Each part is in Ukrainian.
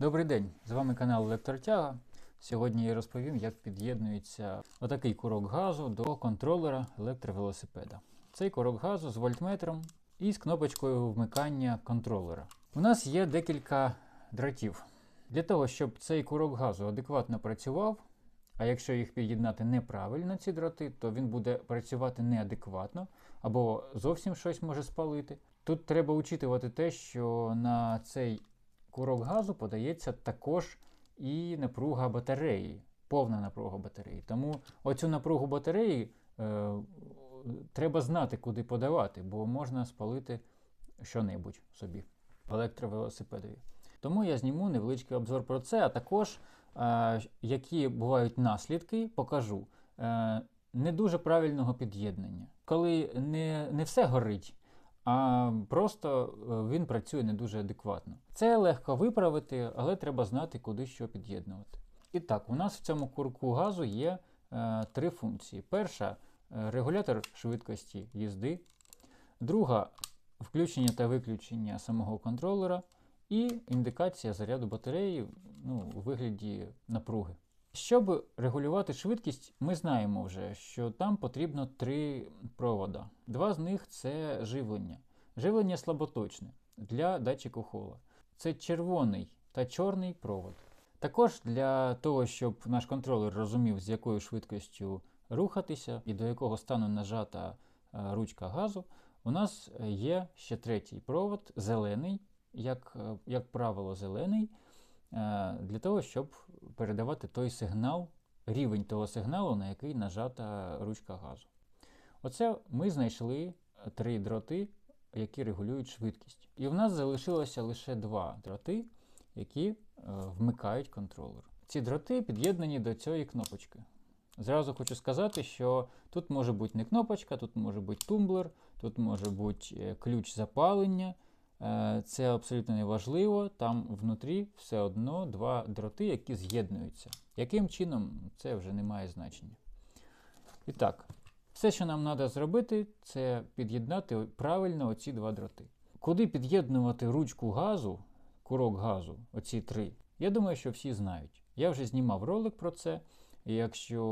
Добрий день! З вами канал Електротяга. Сьогодні я розповім, як під'єднується отакий курок газу до контролера електровелосипеда. Цей курок газу з вольтметром і з кнопочкою вмикання контролера. У нас є декілька дротів. Для того, щоб цей курок газу адекватно працював, а якщо їх під'єднати неправильно, ці дроти, то він буде працювати неадекватно або зовсім щось може спалити. Тут треба учитувати те, що на цей курок газу подається також і напруга батареї, повна напруга батареї. Тому оцю напругу батареї е, треба знати, куди подавати, бо можна спалити що-небудь собі електровелосипедові. Тому я зніму невеличкий обзор про це, а також е, які бувають наслідки, покажу е, не дуже правильного під'єднання. Коли не, не все горить, а просто е, він працює не дуже адекватно. Це легко виправити, але треба знати, куди що під'єднувати. І так, у нас в цьому курку газу є е, три функції. Перша е, регулятор швидкості їзди, друга включення та виключення самого контролера, і індикація заряду батареї ну, у вигляді напруги. Щоб регулювати швидкість, ми знаємо вже, що там потрібно три провода. Два з них це живлення. Живлення слаботочне для датчику хола. Це червоний та чорний провод. Також для того, щоб наш контролер розумів, з якою швидкістю рухатися і до якого стану нажата е, ручка газу, у нас є ще третій провод, зелений, як, е, як правило, зелений. Е, для того, щоб передавати той сигнал, рівень того сигналу, на який нажата ручка газу. Оце ми знайшли три дроти, які регулюють швидкість. І в нас залишилося лише два дроти, які е, вмикають контролер. Ці дроти під'єднані до цієї кнопочки. Зразу хочу сказати, що тут може бути не кнопочка, тут може бути тумблер, тут може бути е, ключ запалення. Е, це абсолютно не важливо. Там внутрі все одно два дроти, які з'єднуються. Яким чином, це вже не має значення. І так, все, що нам треба зробити, це під'єднати правильно оці два дроти. Куди під'єднувати ручку газу, курок газу, оці три, я думаю, що всі знають. Я вже знімав ролик про це. І якщо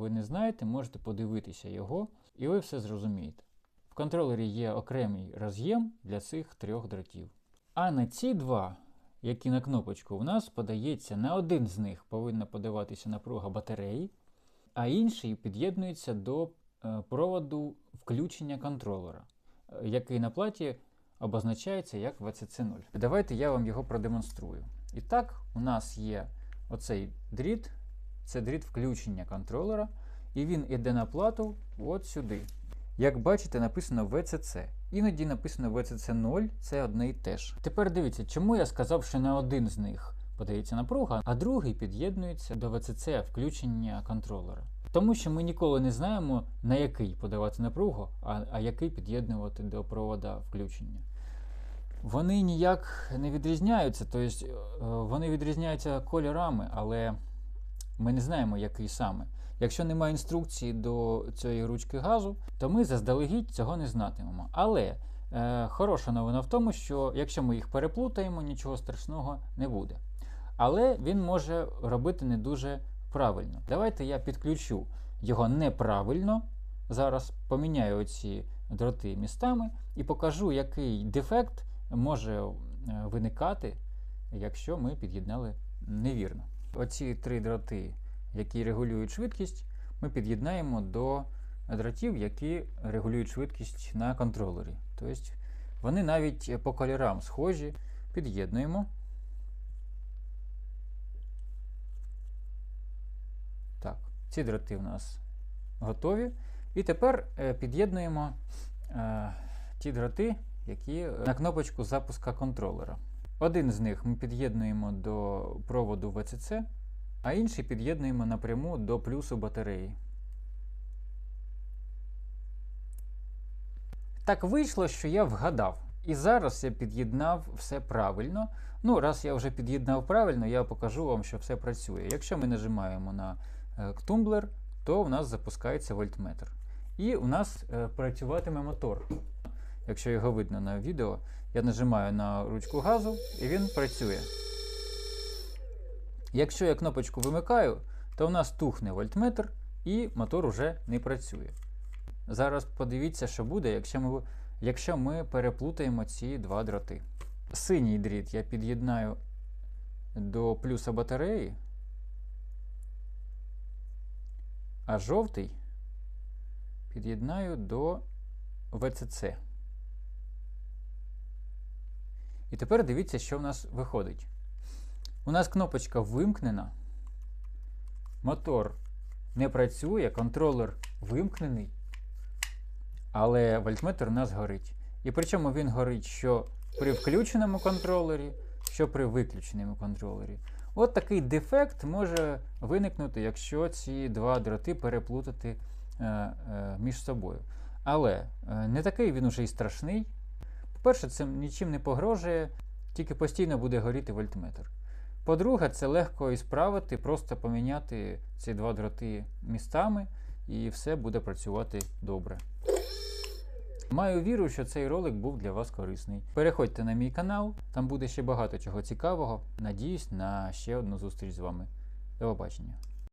ви не знаєте, можете подивитися його, і ви все зрозумієте. В контролері є окремий роз'єм для цих трьох дротів. А на ці два, які на кнопочку, у нас подається на один з них повинна подаватися напруга батареї, а інший під'єднується до е, проводу включення контролера, е, який на платі обозначається як VCC0. Давайте я вам його продемонструю. І так, у нас є оцей дріт, це дріт включення контролера, і він іде на плату от сюди. Як бачите, написано VCC. Іноді написано VCC 0, це одне і те ж. Тепер дивіться, чому я сказав, що на один з них подається напруга, а другий під'єднується до VCC включення контролера. Тому що ми ніколи не знаємо, на який подавати напругу, а, а який під'єднувати до провода включення. Вони ніяк не відрізняються, тобто вони відрізняються кольорами, але ми не знаємо, який саме. Якщо немає інструкції до цієї ручки газу, то ми заздалегідь цього не знатимемо. Але е, хороша новина в тому, що якщо ми їх переплутаємо, нічого страшного не буде. Але він може робити не дуже правильно. Давайте я підключу його неправильно. Зараз поміняю оці дроти містами і покажу, який дефект може е, виникати, якщо ми під'єднали невірно. Оці три дроти які регулюють швидкість, ми під'єднаємо до дротів, які регулюють швидкість на контролері. Тобто вони навіть по кольорам схожі, під'єднуємо. Так, ці дроти у нас готові. І тепер е, під'єднуємо е, ті дроти, які на кнопочку запуска контролера. Один з них ми під'єднуємо до проводу VCC а інший під'єднуємо напряму до плюсу батареї. Так вийшло, що я вгадав. І зараз я під'єднав все правильно. Ну, раз я вже під'єднав правильно, я покажу вам, що все працює. Якщо ми нажимаємо на е, тумблер, то у нас запускається вольтметр. І у нас е, працюватиме мотор. Якщо його видно на відео, я нажимаю на ручку газу і він працює. Якщо я кнопочку вимикаю, то у нас тухне вольтметр і мотор уже не працює. Зараз подивіться, що буде, якщо ми, якщо ми переплутаємо ці два дроти. Синій дріт я під'єднаю до плюса батареї, а жовтий під'єднаю до ВЦЦ. І тепер дивіться, що в нас виходить. У нас кнопочка вимкнена, мотор не працює, контролер вимкнений, але вольтметр у нас горить. І причому він горить що при включеному контролері, що при виключеному контролері. От такий дефект може виникнути, якщо ці два дроти переплутати е, е, між собою. Але е, не такий він уже і страшний. По-перше, це нічим не погрожує, тільки постійно буде горіти вольтметр. По-друге, це легко і справити, просто поміняти ці два дроти містами, і все буде працювати добре. Маю віру, що цей ролик був для вас корисний. Переходьте на мій канал, там буде ще багато чого цікавого. Надіюсь на ще одну зустріч з вами. До побачення.